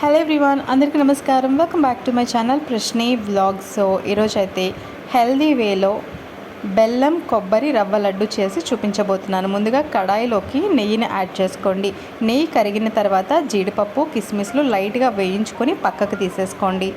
Hello everyone అందరికీ నమస్కారం. Welcome back to my channel Prashni vlogs ఈరోజు అయితే హెల్దీ వేలో బెల్లం కొబ్బరి రవ్వ లడ్డు చేసి చూపించబోతున్నాను. ముందుగా కడాయిలోకి నెయ్యిని యాడ్ చేసుకోండి. నెయ్యి కరిగిన తర్వాత జీడిపప్పు కిస్మిస్లు లైట్గా వేయించుకొని పక్కకు తీసేసుకోండి.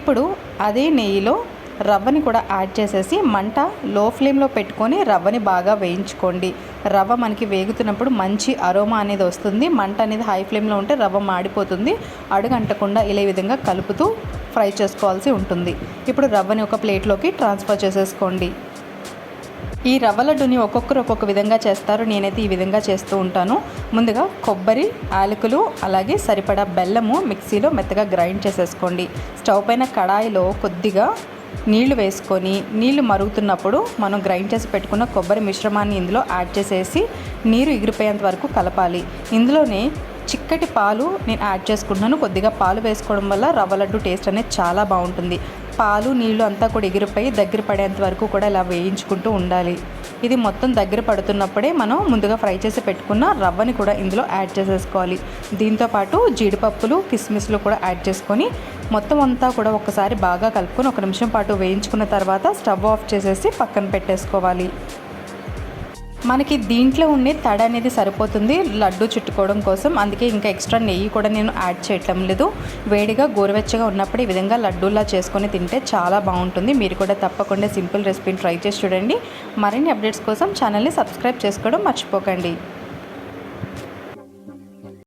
ఇప్పుడు అదే నెయ్యిలో రవ్వని కూడా యాడ్ చేసేసి మంట లో ఫ్లేమ్లో పెట్టుకొని రవ్వని బాగా వేయించుకోండి. రవ్వ మనకి వేగుతున్నప్పుడు మంచి అరోమా అనేది వస్తుంది. మంట అనేది హై ఫ్లేమ్లో ఉంటే రవ్వ మాడిపోతుంది. అడుగంటకుండా ఇలా విధంగా కలుపుతూ ఫ్రై చేసుకోవాల్సి ఉంటుంది. ఇప్పుడు రవ్వని ఒక ప్లేట్లోకి ట్రాన్స్ఫర్ చేసేసుకోండి. ఈ రవ్వ లడ్డుని ఒక్కొక్కరు ఒక్కొక్క విధంగా చేస్తారు. నేనైతే ఈ విధంగా చేస్తూ ఉంటాను. ముందుగా కొబ్బరి యాలకులు అలాగే సరిపడా బెల్లము మిక్సీలో మెత్తగా గ్రైండ్ చేసేసుకోండి. స్టవ్ పైన కడాయిలో కొద్దిగా నీళ్ళు వేసుకొని నీళ్ళు మరుగుతున్నప్పుడు మనం గ్రైండ్ చేసి పెట్టుకున్న కొబ్బరి మిశ్రమాన్ని ఇందులో యాడ్ చేసేసి నీరు ఎగిరిపోయేంత వరకు కలపాలి. ఇందులోనే చిక్కటి పాలు నేను యాడ్ చేసుకుంటున్నాను. కొద్దిగా పాలు వేసుకోవడం వల్ల రవ్వ లడ్డు టేస్ట్ అనేది చాలా బాగుంటుంది. పాలు నీళ్ళు అంతా కూడా ఎగిరిపోయి దగ్గర పడేంత వరకు కూడా ఇలా వేయించుకుంటూ ఉండాలి. ఇది మొత్తం దగ్గర పడుతున్నప్పుడే మనం ముందుగా ఫ్రై చేసి పెట్టుకున్న రవ్వని కూడా ఇందులో యాడ్ చేసేసుకోవాలి. దీంతోపాటు జీడిపప్పులు కిస్మిస్లు కూడా యాడ్ చేసుకొని మొత్తం అంతా కూడా ఒకసారి బాగా కలుపుకొని ఒక నిమిషం పాటు వేయించుకున్న తర్వాత స్టవ్ ఆఫ్ చేసేసి పక్కన పెట్టేసుకోవాలి. మనకి దీంట్లో ఉండే తడ అనేది సరిపోతుంది లడ్డు చుట్టుకోవడం కోసం. అందుకే ఇంకా ఎక్స్ట్రా నెయ్యి కూడా నేను యాడ్ చేయటం లేదు. వేడిగా గోరువెచ్చగా ఉన్నప్పుడు ఈ విధంగా లడ్డూలా చేసుకొని తింటే చాలా బాగుంటుంది. మీరు కూడా తప్పకుండా సింపుల్ రెసిపీని ట్రై చేసి చూడండి. మరిన్ని అప్డేట్స్ కోసం ఛానల్ని సబ్స్క్రైబ్ చేసుకోవడం మర్చిపోకండి.